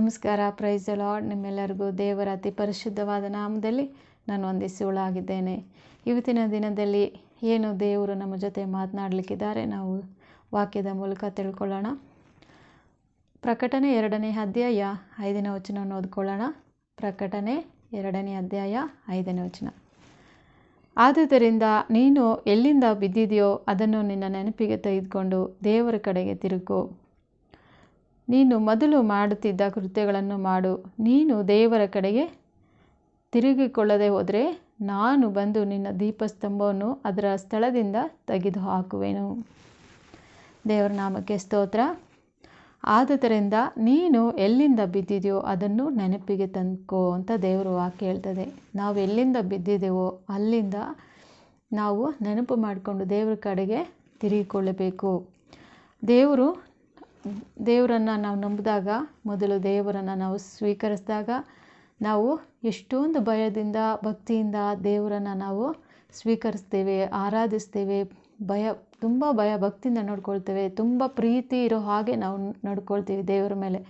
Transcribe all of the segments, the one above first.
ನಮಸ್ಕಾರ price lord ನಿಮ್ಮೆಲ್ಲರಿಗೂ ದೇವರ ಅತಿ ಪರಿಶುದ್ಧವಾದ ನಾಮದಲ್ಲಿ ನಾನು ವಂದಿಸುವಳಾಗಿದ್ದೇನೆ ಇವತ್ತಿನ ದಿನದಲ್ಲಿ ಏನು ದೇವರು ನಮ್ಮ ಜೊತೆ ಮಾತನಾಡಲಿಕ್ಕಿದ್ದಾರೆ ನಾವು ವಾಕ್ಯದ ಮೂಲಕ ತಿಳ್ಕೊಳ್ಳೋಣ. ಪ್ರಕಟಣೆ ಎರಡನೇ ಅಧ್ಯಾಯ ಐದನೇ ವಚನವನ್ನು ಓದ್ಕೊಳ್ಳೋಣ. ಪ್ರಕಟಣೆ ಎರಡನೇ ಅಧ್ಯಾಯ ಐದನೇ ವಚನ. ಆದುದರಿಂದ ನೀನು ಎಲ್ಲಿಂದ ಬಿದ್ದಿದೆಯೋ ಅದನ್ನು ನಿನ್ನ ನೆನಪಿಗೆ ತೆಗೆದುಕೊಂಡು ದೇವರ ಕಡೆಗೆ ತಿರುಗು. ನೀನು ಮೊದಲು ಮಾಡುತ್ತಿದ್ದ ಕೃತ್ಯಗಳನ್ನು ಮಾಡು. ನೀನು ದೇವರ ಕಡೆಗೆ ತಿರುಗಿಕೊಳ್ಳದೆ ಹೋದರೆ ನಾನು ಬಂದು ನಿನ್ನ ದೀಪಸ್ತಂಭವನ್ನು ಅದರ ಸ್ಥಳದಿಂದ ತೆಗೆದು ಹಾಕುವೆನು ದೇವರ ನಾಮಕ್ಕೆ ಸ್ತೋತ್ರ. ಆದುದರಿಂದ ನೀನು ಎಲ್ಲಿಂದ ಬಿದ್ದಿದೆಯೋ ಅದನ್ನು ನೆನಪಿಗೆ ತಂದ್ಕೋ ಅಂತ ದೇವರು ವಾಕ್ಯ ಹೇಳ್ತದೆ ನಾವು ಎಲ್ಲಿಂದ ಬಿದ್ದಿದ್ದೇವೋ ಅಲ್ಲಿಂದ ನಾವು ನೆನಪು ಮಾಡಿಕೊಂಡು ದೇವರ ಕಡೆಗೆ ತಿರುಗಿಕೊಳ್ಳಬೇಕು. ದೇವರು ದೇವರನ್ನು ನಾವು ನಂಬಿದಾಗ, ಮೊದಲು ದೇವರನ್ನು ನಾವು ಸ್ವೀಕರಿಸಿದಾಗ ನಾವು ಎಷ್ಟೊಂದು ಭಯದಿಂದ, ಭಕ್ತಿಯಿಂದ ದೇವರನ್ನು ನಾವು ಸ್ವೀಕರಿಸ್ತೇವೆ, ಆರಾಧಿಸ್ತೇವೆ. ಭಯ, ತುಂಬ ಭಯ, ಭಕ್ತಿಯಿಂದ ನೋಡ್ಕೊಳ್ತೇವೆ. ತುಂಬ ಪ್ರೀತಿ ಇರೋ ಹಾಗೆ ನಾವು ನಡ್ಕೊಳ್ತೀವಿ ದೇವರ ಮೇಲೆ.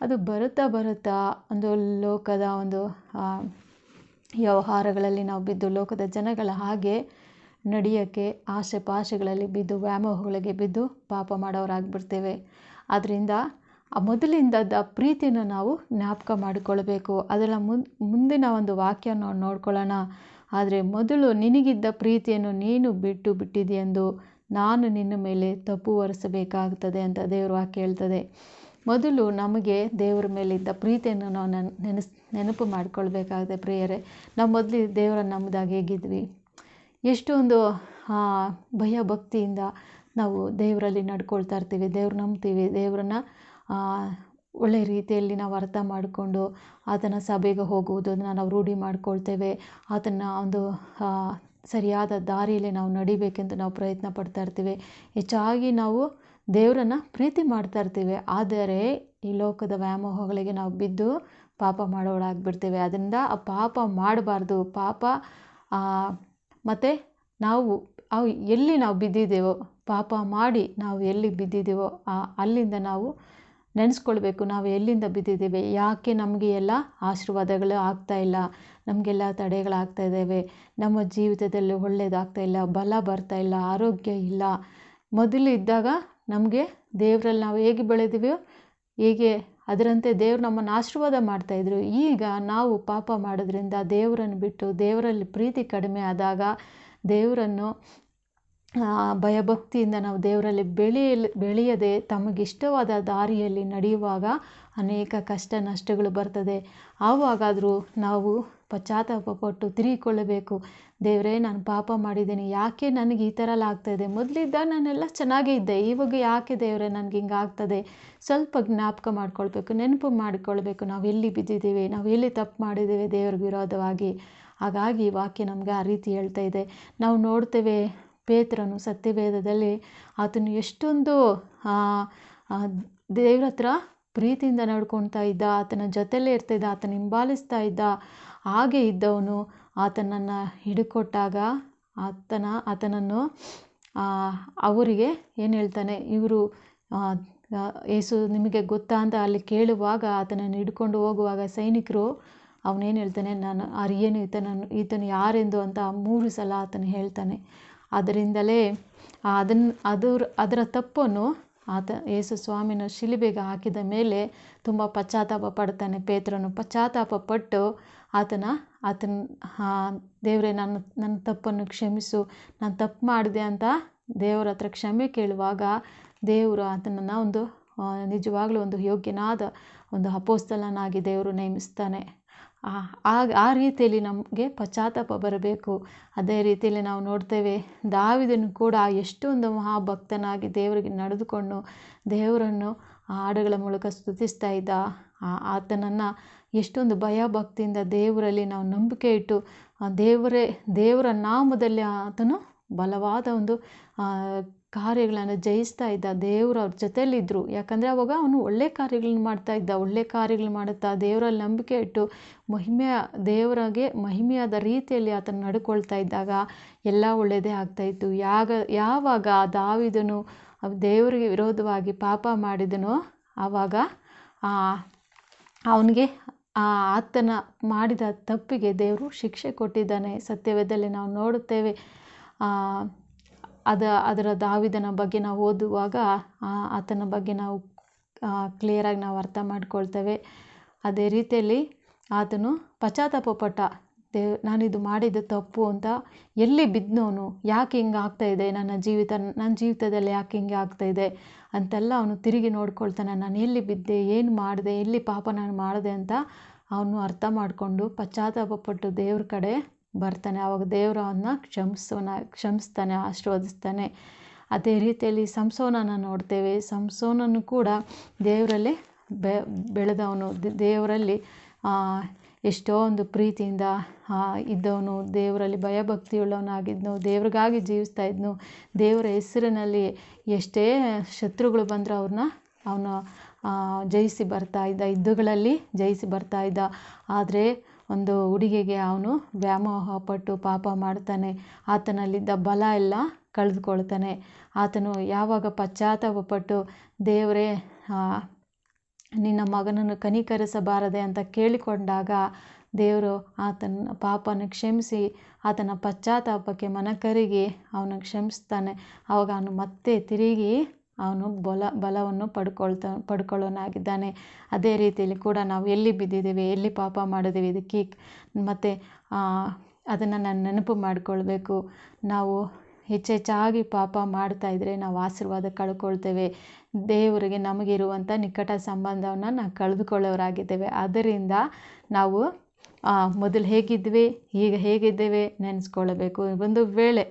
ಅದು ಬರುತ್ತಾ ಬರುತ್ತಾ ಒಂದು ಲೋಕದ ಒಂದು ವ್ಯವಹಾರಗಳಲ್ಲಿ ನಾವು ಬಿದ್ದು, ಲೋಕದ ಜನಗಳ ಹಾಗೆ ನಡೆಯೋಕ್ಕೆ ಆಸೆ ಪಾಶೆಗಳಲ್ಲಿ ಬಿದ್ದು, ವ್ಯಾಮೋಹಗಳಿಗೆ ಬಿದ್ದು ಪಾಪ ಮಾಡೋರಾಗ್ಬಿಡ್ತೇವೆ. ಆದ್ದರಿಂದ ಆ ಮೊದಲಿಂದದ ಪ್ರೀತಿಯನ್ನು ನಾವು ಜ್ಞಾಪಕ ಮಾಡಿಕೊಳ್ಬೇಕು. ಅದರ ಮುಂದಿನ ಒಂದು ವಾಕ್ಯ ನಾವು ನೋಡ್ಕೊಳ್ಳೋಣ. ಆದರೆ ಮೊದಲು ನಿನಗಿದ್ದ ಪ್ರೀತಿಯನ್ನು ನೀನು ಬಿಟ್ಟು ಬಿಟ್ಟಿದೆಯೆಂದು ನಾನು ನಿನ್ನ ಮೇಲೆ ತಪ್ಪು ಒರೆಸಬೇಕಾಗ್ತದೆ ಅಂತ ದೇವರು ವಾಕ್ಯ ಹೇಳ್ತದೆ. ಮೊದಲು ನಮಗೆ ದೇವರ ಮೇಲಿದ್ದ ಪ್ರೀತಿಯನ್ನು ನಾವು ನೆನ್, ನೆನೆಸ್, ನೆನಪು ಮಾಡಿಕೊಳ್ಬೇಕಾಗುತ್ತೆ ಪ್ರಿಯರೇ. ನಾವು ಮೊದಲು ದೇವರನ್ನು ನಂಬಿದಾಗ ಹೇಗಿದ್ವಿ? ಎಷ್ಟೊಂದು ಭಯ ಭಕ್ತಿಯಿಂದ ನಾವು ದೇವರಲ್ಲಿ ನಡ್ಕೊಳ್ತಾ ಇರ್ತೀವಿ, ದೇವ್ರು ನಂಬ್ತೀವಿ, ದೇವರನ್ನ ಒಳ್ಳೆಯ ರೀತಿಯಲ್ಲಿ ನಾವು ಅರ್ಥ ಮಾಡಿಕೊಂಡು ಆತನ ಸಭೆಗೆ ಹೋಗುವುದನ್ನು ನಾವು ರೂಢಿ ಮಾಡ್ಕೊಳ್ತೇವೆ ಆತನ ಒಂದು ಸರಿಯಾದ ದಾರಿಯಲ್ಲಿ ನಾವು ನಡಿಬೇಕೆಂದು ನಾವು ಪ್ರಯತ್ನ ಪಡ್ತಾ ಇರ್ತೀವಿ. ಹೆಚ್ಚಾಗಿ ನಾವು ದೇವರನ್ನು ಪ್ರೀತಿ ಮಾಡ್ತಾ ಇರ್ತೀವಿ, ಆದರೆ ಈ ಲೋಕದ ವ್ಯಾಮೋಹಗಳಿಗೆ ನಾವು ಬಿದ್ದು ಪಾಪ ಮಾಡೋಳಾಗ್ಬಿಡ್ತೇವೆ ಅದರಿಂದ ಆ ಪಾಪ ಮಾಡಬಾರ್ದು, ಪಾಪ ಮತ್ತು ನಾವು, ಅವು ಎಲ್ಲಿ ನಾವು ಬಿದ್ದಿದ್ದೇವೋ ಪಾಪ ಮಾಡಿ ನಾವು ಎಲ್ಲಿ ಬಿದ್ದಿದ್ದೇವೋ ಅಲ್ಲಿಂದ ನಾವು ನೆನೆಸ್ಕೊಳ್ಬೇಕು. ನಾವು ಎಲ್ಲಿಂದ ಬಿದ್ದಿದ್ದೇವೆ? ಯಾಕೆ ನಮಗೆ ಎಲ್ಲ ಆಶೀರ್ವಾದಗಳು ಆಗ್ತಾ ಇಲ್ಲ? ನಮಗೆಲ್ಲ ತಡೆಗಳಾಗ್ತಾ ಇದ್ದಾವೆ. ನಮ್ಮ ಜೀವಿತದಲ್ಲಿ ಒಳ್ಳೆಯದಾಗ್ತಾ ಇಲ್ಲ. ಬಲ ಬರ್ತಾ ಇಲ್ಲ. ಆರೋಗ್ಯ ಇಲ್ಲ. ಮೊದಲು ಇದ್ದಾಗ ನಮಗೆ ದೇವರಲ್ಲಿ ನಾವು ಹೇಗೆ ಬೆಳೆದಿವೋ ಹೇಗೆ ಅದರಂತೆ ದೇವ್ರು ನಮ್ಮನ್ನು ಆಶೀರ್ವಾದ ಮಾಡ್ತಾಯಿದ್ರು ಈಗ ನಾವು ಪಾಪ ಮಾಡೋದ್ರಿಂದ ದೇವರನ್ನು ಬಿಟ್ಟು ದೇವರಲ್ಲಿ ಪ್ರೀತಿ ಕಡಿಮೆ ಆದಾಗ ದೇವರನ್ನು ಭಯಭಕ್ತಿಯಿಂದ ನಾವು ದೇವರಲ್ಲಿ ಬೆಳೆಯಲು ಬೆಳೆಯದೆ ತಮಗಿಷ್ಟವಾದ ದಾರಿಯಲ್ಲಿ ನಡೆಯುವಾಗ ಅನೇಕ ಕಷ್ಟ ನಷ್ಟಗಳು ಬರ್ತದೆ. ಆವಾಗಾದರೂ ನಾವು ಪಶ್ಚಾತ್ತಾಪ ಪಟ್ಟು ತಿರುಗಿಕೊಳ್ಳಬೇಕು. ದೇವರೇ, ನಾನು ಪಾಪ ಮಾಡಿದ್ದೀನಿ. ಯಾಕೆ ನನಗೆ ಈ ಥರ ಎಲ್ಲ ಆಗ್ತಾಯಿದೆ ಮೊದಲಿದ್ದಾಗ ನಾನೆಲ್ಲ ಚೆನ್ನಾಗೇ ಇದ್ದೆ. ಇವಾಗ ಯಾಕೆ ದೇವರೇ, ನನಗೆ ಹಿಂಗೆ ಆಗ್ತದೆ? ಸ್ವಲ್ಪ ಜ್ಞಾಪಕ ಮಾಡ್ಕೊಳ್ಬೇಕು, ನೆನಪು ಮಾಡಿಕೊಳ್ಬೇಕು. ನಾವು ಎಲ್ಲಿ ಬಿದ್ದಿದ್ದೀವಿ? ನಾವು ಎಲ್ಲಿ ತಪ್ಪು ಮಾಡಿದ್ದೇವೆ ದೇವ್ರಿಗೆ ವಿರೋಧವಾಗಿ? ಹಾಗಾಗಿ ವಾಕ್ಯ ನಮಗೆ ಆ ರೀತಿ ಹೇಳ್ತಾ ಇದೆ. ನಾವು ನೋಡ್ತೇವೆ ಪೇತ್ರನು ಸತ್ಯವೇದದಲ್ಲಿ ಆತನು ಎಷ್ಟೊಂದು ದೇವ್ರ ಹತ್ರ ಪ್ರೀತಿಯಿಂದ ನಡ್ಕೊಳ್ತಾ ಇದ್ದ, ಆತನ ಜೊತೆಲೇ ಇರ್ತಿದ್ದ, ಆತನ ಹಿಂಬಾಲಿಸ್ತಾ ಇದ್ದ, ಹಾಗೆ ಇದ್ದವನು ಆತನನ್ನು ಹಿಡ್ಕೊಟ್ಟಾಗ ಆತನ, ಆತನನ್ನು ಅವರಿಗೆ ಏನು ಹೇಳ್ತಾನೆ, ಇವರು ಏಸು ನಿಮಗೆ ಗೊತ್ತಾ ಅಂತ ಅಲ್ಲಿ ಕೇಳುವಾಗ ಆತನನ್ನು ಹಿಡ್ಕೊಂಡು ಹೋಗುವಾಗ ಸೈನಿಕರು ಅವನೇನು ಹೇಳ್ತಾನೆ, ನಾನು ಅರಿಯೇನು, ಈತನನ್ನು, ಈತನು ಯಾರೆಂದು ಅಂತ ಮೂರು ಸಲ ಆತನು ಹೇಳ್ತಾನೆ. ಅದರಿಂದಲೇ ಅದನ್ನು ಅದರ ಅದರ ತಪ್ಪನ್ನು ಆತ ಯೇಸು ಸ್ವಾಮಿನ ಶಿಲುಬೆಗೆ ಹಾಕಿದ ಮೇಲೆ ತುಂಬ ಪಶ್ಚಾತ್ತಾಪ ಪಡ್ತಾನೆ. ಪೇತ್ರನು ಪಶ್ಚಾತ್ತಾಪ ಪಟ್ಟು ಆತನ ಆತನ ದೇವರೇ ನನ್ನ ನನ್ನ ತಪ್ಪನ್ನು ಕ್ಷಮಿಸು, ನಾನು ತಪ್ಪು ಮಾಡಿದೆ ಅಂತ ದೇವರ ಹತ್ರ ಕ್ಷಮೆ ಕೇಳುವಾಗ ದೇವರು ಆತನನ್ನು ಒಂದು ನಿಜವಾಗ್ಲೂ ಒಂದು ಯೋಗ್ಯನಾದ ಒಂದು ಅಪೋಸ್ತಲನಾಗಿ ದೇವರು ನೇಮಿಸ್ತಾನೆ. ಆ ಆ ರೀತಿಯಲ್ಲಿ ನಮಗೆ ಪಶ್ಚಾತ್ತಾಪ ಬರಬೇಕು. ಅದೇ ರೀತಿಯಲ್ಲಿ ನಾವು ನೋಡ್ತೇವೆ, ದಾವಿದನು ಕೂಡ ಎಷ್ಟೊಂದು ಮಹಾಭಕ್ತನಾಗಿ ದೇವರಿಗೆ ನಡೆದುಕೊಂಡು ದೇವರನ್ನು ಹಾಡುಗಳ ಮೂಲಕ ಸ್ತುತಿಸ್ತಾ ಇದ್ದ. ಆತನನ್ನು ಎಷ್ಟೊಂದು ಭಯ ಭಕ್ತಿಯಿಂದ ದೇವರಲ್ಲಿ ನಾವು ನಂಬಿಕೆ ಇಟ್ಟು ದೇವರೇ, ದೇವರ ನಾಮದಲ್ಲಿ ಆತನು ಬಲವಾದ ಒಂದು ಕಾರ್ಯಗಳನ್ನು ಜಯಿಸ್ತಾ ಇದ್ದ ದೇವರು ಅವ್ರ ಜೊತೆಯಲ್ಲಿದ್ದರು ಯಾಕಂದರೆ ಅವಾಗ ಅವನು ಒಳ್ಳೆ ಕಾರ್ಯಗಳನ್ನ ಮಾಡ್ತಾ ಇದ್ದ. ಒಳ್ಳೆ ಕಾರ್ಯಗಳು ಮಾಡುತ್ತಾ ದೇವರಲ್ಲಿ ನಂಬಿಕೆ ಇಟ್ಟು ಮಹಿಮೆಯ ದೇವರಾಗೆ ಮಹಿಮೆಯಾದ ರೀತಿಯಲ್ಲಿ ಆತನ ನಡ್ಕೊಳ್ತಾ ಇದ್ದಾಗ ಎಲ್ಲ ಒಳ್ಳೆಯದೇ ಆಗ್ತಾಯಿತ್ತು ಯಾಗ, ಯಾವಾಗ ದಾವಿದನು ದೇವರಿಗೆ ವಿರೋಧವಾಗಿ ಪಾಪ ಮಾಡಿದನೋ ಆವಾಗ ಅವನಿಗೆ ಆ ಆತನ ಮಾಡಿದ ತಪ್ಪಿಗೆ ದೇವರು ಶಿಕ್ಷೆ ಕೊಟ್ಟಿದ್ದಾನೆ. ಸತ್ಯವೇದದಲ್ಲಿ ನಾವು ನೋಡುತ್ತೇವೆ ಅದ, ಅದರ ದಾವಿದನ ಬಗ್ಗೆ ನಾವು ಓದುವಾಗ ಆತನ ಬಗ್ಗೆ ನಾವು ಕ್ಲಿಯರಾಗಿ ನಾವು ಅರ್ಥ ಮಾಡಿಕೊಳ್ತೇವೆ. ಅದೇ ರೀತಿಯಲ್ಲಿ ಆತನು ಪಶ್ಚಾತ್ತಾಪ ಪಟ್ಟ ದೇವ್ ನಾನಿದು ಮಾಡಿದ ತಪ್ಪು ಅಂತ ಎಲ್ಲಿ ಬಿದ್ದನವನು ಯಾಕೆ ಹಿಂಗೆ ಆಗ್ತಾಯಿದೆ ನನ್ನ ಜೀವಿತ ನನ್ನ ಜೀವಿತದಲ್ಲಿ ಯಾಕೆ ಹಿಂಗೆ ಆಗ್ತಾಯಿದೆ ಅಂತೆಲ್ಲ ಅವನು ತಿರುಗಿ ನೋಡ್ಕೊಳ್ತಾನೆ, ನಾನು ಎಲ್ಲಿ ಬಿದ್ದೆ? ಏನು ಮಾಡಿದೆ? ಎಲ್ಲಿ ಪಾಪ ನಾನು ಮಾಡಿದೆ? ಅಂತ ಅವನು ಅರ್ಥ ಮಾಡಿಕೊಂಡು ಪಶ್ಚಾತ್ತಾಪ ಪಟ್ಟು ದೇವ್ರ ಕಡೆ ಬರ್ತಾನೆ. ಆವಾಗ ದೇವರು ಅವನ್ನ ಕ್ಷಮಿಸೋನ ಕ್ಷಮಿಸ್ತಾನೆ, ಆಶೀರ್ವದಿಸ್ತಾನೆ. ಅದೇ ರೀತಿಯಲ್ಲಿ ಸಂಸೋನನ ನೋಡ್ತೇವೆ. ಸಂಸೋನನು ಕೂಡ ದೇವರಲ್ಲಿ ಬೆಳೆದವನು. ದೇವರಲ್ಲಿ ಎಷ್ಟೋ ಒಂದು ಪ್ರೀತಿಯಿಂದ ಇದ್ದವನು. ದೇವರಲ್ಲಿ ಭಯಭಕ್ತಿಯುಳ್ಳವನಾಗಿದ್ದನು ದೇವ್ರಿಗಾಗಿ ಜೀವಿಸ್ತಾ ಇದ್ನು. ದೇವರ ಹೆಸರಿನಲ್ಲಿ ಎಷ್ಟೇ ಶತ್ರುಗಳು ಬಂದರೂ ಅವ್ರನ್ನ, ಅವನು ಜಯಿಸಿ ಬರ್ತಾ ಇದ್ದ, ಯುದ್ಧಗಳಲ್ಲಿ ಜಯಿಸಿ ಬರ್ತಾ ಇದ್ದ. ಆದರೆ ಒಂದು ಹುಡುಗಿಗೆ ಅವನು ವ್ಯಾಮೋಹ ಪಟ್ಟು ಪಾಪ ಮಾಡ್ತಾನೆ. ಆತನಲ್ಲಿದ್ದ ಬಲ ಎಲ್ಲ ಕಳೆದುಕೊಳ್ತಾನೆ. ಆತನು ಯಾವಾಗ ಪಶ್ಚಾತ್ತಾಪಪಟ್ಟು ದೇವರೇ ನಿನ್ನ ಮಗನನ್ನು ಕನಿಕರಿಸಬಾರದೆ ಅಂತ ಕೇಳಿಕೊಂಡಾಗ ದೇವರು ಆತನ ಪಾಪನ ಕ್ಷಮಿಸಿ, ಆತನ ಪಶ್ಚಾತ್ತಾಪಕ್ಕೆ ಮನಕರಿಗಿ ಅವನು ಕ್ಷಮಿಸ್ತಾನೆ. ಆವಾಗ ಅವನು ಮತ್ತೆ ತಿರುಗಿ ಅವನು ಬಲ, ಬಲವನ್ನು ಪಡ್ಕೊಳ್ತಾ, ಪಡ್ಕೊಳ್ಳೋನಾಗಿದ್ದಾನೆ. ಅದೇ ರೀತಿಯಲ್ಲಿ ಕೂಡ ನಾವು ಎಲ್ಲಿ ಬಿದ್ದಿದ್ದೀವಿ, ಎಲ್ಲಿ ಪಾಪ ಮಾಡಿದ್ದೀವಿ ಇದಕ್ಕೆ ಮತ್ತು ಅದನ್ನು ನಾನು ನೆನಪು ಮಾಡಿಕೊಳ್ಬೇಕು. ನಾವು ಹೆಚ್ಚೆಚ್ಚಾಗಿ ಪಾಪ ಮಾಡ್ತಾ ಇದ್ದರೆ ನಾವು ಆಶೀರ್ವಾದ ಕಳ್ಕೊಳ್ತೇವೆ. ದೇವರಿಗೆ ನಮಗಿರುವಂಥ ನಿಕಟ ಸಂಬಂಧವನ್ನು ನಾವು ಕಳೆದುಕೊಳ್ಳೋರಾಗಿದ್ದೇವೆ. ಅದರಿಂದ ನಾವು ಮೊದಲು ಹೇಗಿದ್ವಿ, ಈಗ ಹೇಗಿದ್ದೇವೆ ನೆನೆಸ್ಕೊಳ್ಬೇಕು. ಒಂದು ವೇಳೆ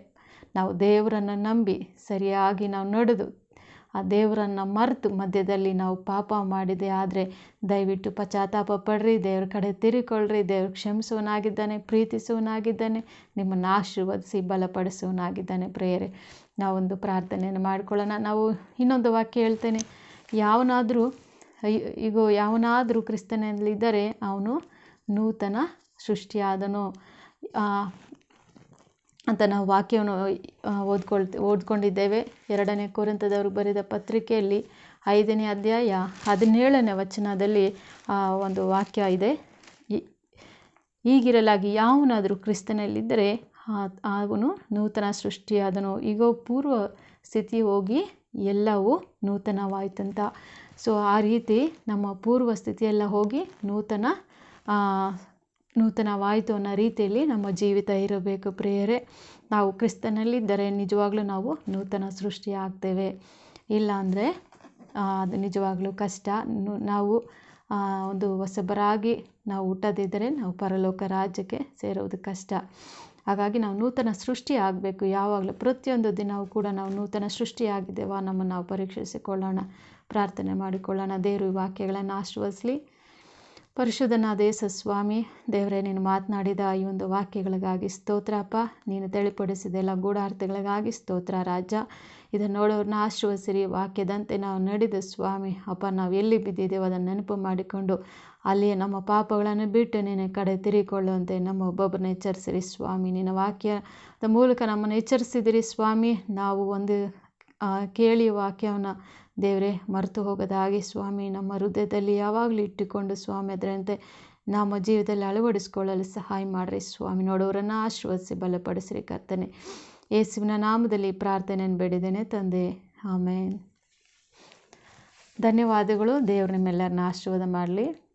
ನಾವು ದೇವರನ್ನು ನಂಬಿ ಸರಿಯಾಗಿ ನಾವು ನಡೆದು ಆ ದೇವರನ್ನು ಮರೆತು ಮಧ್ಯದಲ್ಲಿ ನಾವು ಪಾಪ ಮಾಡಿದೆ. ಆದರೆ ದಯವಿಟ್ಟು ಪಶ್ಚಾತ್ತಾಪ ಪಡ್ರಿ. ದೇವ್ರ ಕಡೆ ತಿರುಕೊಳ್ಳ್ರಿ ದೇವ್ರು ಕ್ಷಮಿಸುವನಾಗಿದ್ದಾನೆ ಪ್ರೀತಿಸುವನಾಗಿದ್ದಾನೆ ನಿಮ್ಮನ್ನು ಆಶೀರ್ವದಿಸಿ ಬಲಪಡಿಸುವನಾಗಿದ್ದಾನೆ ಪ್ರೇಯರೆ. ನಾವೊಂದು ಪ್ರಾರ್ಥನೆಯನ್ನು ಮಾಡಿಕೊಳ್ಳೋಣ. ನಾವು ಇನ್ನೊಂದು ವಾಕ್ಯ ಹೇಳ್ತೇನೆ. ಯಾವನಾದರೂ ಈಗ ಯಾವನಾದರೂ ಕ್ರಿಸ್ತನಲ್ಲಿದ್ದರೆ ಅವನು ನೂತನ ಸೃಷ್ಟಿಯಾದನು. ಅಂತ ನಾವು ವಾಕ್ಯವನ್ನು ಓದ್ಕೊಳ್ತ, ಓದ್ಕೊಂಡಿದ್ದೇವೆ. ಎರಡನೇ ಕೋರಂತದವರು ಬರೆದ ಪತ್ರಿಕೆಯಲ್ಲಿ ಐದನೇ ಅಧ್ಯಾಯ ಹದಿನೇಳನೇ ವಚನದಲ್ಲಿ ಒಂದು ವಾಕ್ಯ ಇದೆ. ಹೀಗಿರಲಾಗಿ ಯಾವನಾದರೂ ಕ್ರಿಸ್ತನಲ್ಲಿದ್ದರೆ ಅವನು ನೂತನ ಸೃಷ್ಟಿಯಾದನು. ಈಗ ಪೂರ್ವ ಸ್ಥಿತಿ ಹೋಗಿ ಎಲ್ಲವೂ ನೂತನವಾಯ್ತಂತ. ಸೊ, ಆ ರೀತಿ ನಮ್ಮ ಪೂರ್ವ ಸ್ಥಿತಿಯೆಲ್ಲ ಹೋಗಿ ನೂತನ ನೂತನವಾಯಿತು ಅನ್ನೋ ರೀತಿಯಲ್ಲಿ ನಮ್ಮ ಜೀವಿತ ಇರಬೇಕು ಪ್ರಿಯರೇ. ನಾವು ಕ್ರಿಸ್ತನಲ್ಲಿದ್ದರೆ ನಿಜವಾಗ್ಲೂ ನಾವು ನೂತನ ಸೃಷ್ಟಿ ಆಗ್ತೇವೆ. ಇಲ್ಲ ಅಂದರೆ ಅದು ನಿಜವಾಗ್ಲೂ ಕಷ್ಟ. ನಾವು ಒಂದು ಹೊಸಬರಾಗಿ ನಾವು ಹುಟ್ಟದಿದ್ದರೆ ನಾವು ಪರಲೋಕ ರಾಜ್ಯಕ್ಕೆ ಸೇರೋದು ಕಷ್ಟ. ಹಾಗಾಗಿ ನಾವು ನೂತನ ಸೃಷ್ಟಿ ಆಗಬೇಕು. ಯಾವಾಗಲೂ ಪ್ರತಿಯೊಂದು ದಿನವೂ ಕೂಡ ನಾವು ನೂತನ ಸೃಷ್ಟಿಯಾಗಿದ್ದೇವಾ ನಮ್ಮನ್ನು ನಾವು ಪರೀಕ್ಷಿಸಿಕೊಳ್ಳೋಣ, ಪ್ರಾರ್ಥನೆ ಮಾಡಿಕೊಳ್ಳೋಣ. ದೇವರು ವಾಕ್ಯಗಳನ್ನು ಆಶೀರ್ವದಿಸಲಿ ಪರಿಶುದ್ಧನಾದ ದೇಸ ಸ್ವಾಮಿ, ದೇವರೇ, ನೀನು ಮಾತನಾಡಿದ ಈ ಒಂದು ವಾಕ್ಯಗಳಿಗಾಗಿ ಸ್ತೋತ್ರಪ್ಪ ನೀನು ತಿಳಿಪಡಿಸಿದ ಎಲ್ಲ ಗೂಢಾರ್ಥಗಳಿಗಾಗಿ ಸ್ತೋತ್ರ, ರಾಜ. ಇದನ್ನು ನೋಡೋರನ್ನ ಆಶೀರ್ವದಿಸಿರಿ ವಾಕ್ಯದಂತೆ ನಾವು ನಡೆದ ಸ್ವಾಮಿ, ಅಪ್ಪ, ನಾವು ಎಲ್ಲಿ ಬಿದ್ದಿದ್ದೇವೆ ಅದನ್ನು ನೆನಪು ಮಾಡಿಕೊಂಡು ಅಲ್ಲಿ ನಮ್ಮ ಪಾಪಗಳನ್ನು ಬಿಟ್ಟು ನಿನ್ನ ಕಡೆ ತಿರುಗಿಕೊಳ್ಳುವಂತೆ ನಮ್ಮ ಒಬ್ಬೊಬ್ಬರನ್ನ ಎಚ್ಚರಿಸಿರಿ ಸ್ವಾಮಿ. ನಿನ್ನ ವಾಕ್ಯದ ಮೂಲಕ ನಮ್ಮನ್ನು ಎಚ್ಚರಿಸಿದಿರಿ ಸ್ವಾಮಿ. ನಾವು ಒಂದು ಕೇಳಿ ವಾಕ್ಯವನ್ನು ದೇವರೇ, ಮರೆತು ಹೋಗದ ಹಾಗೆ ಸ್ವಾಮಿ, ನಮ್ಮ ಹೃದಯದಲ್ಲಿ ಯಾವಾಗಲೂ ಇಟ್ಟುಕೊಂಡು ಸ್ವಾಮಿ ಅದರಂತೆ ನಮ್ಮ ಜೀವದಲ್ಲಿ ಅಳವಡಿಸ್ಕೊಳ್ಳಲು ಸಹಾಯ ಮಾಡಿರಿ. ಸ್ವಾಮಿ, ನೋಡೋರನ್ನು ಆಶೀರ್ವದಿಸಿ, ಬಲಪಡಿಸ್ರಿ ಕರ್ತನೆ. ಯೇಸುವಿನ ನಾಮದಲ್ಲಿ ಪ್ರಾರ್ಥನೆಯನ್ನು ಬೇಡಿದ್ದೇನೆ ತಂದೆ. ಆಮೇನ್. ಧನ್ಯವಾದಗಳು. ದೇವ್ರ ನಿಮ್ಮೆಲ್ಲರನ್ನ ಆಶೀರ್ವಾದ ಮಾಡಲಿ.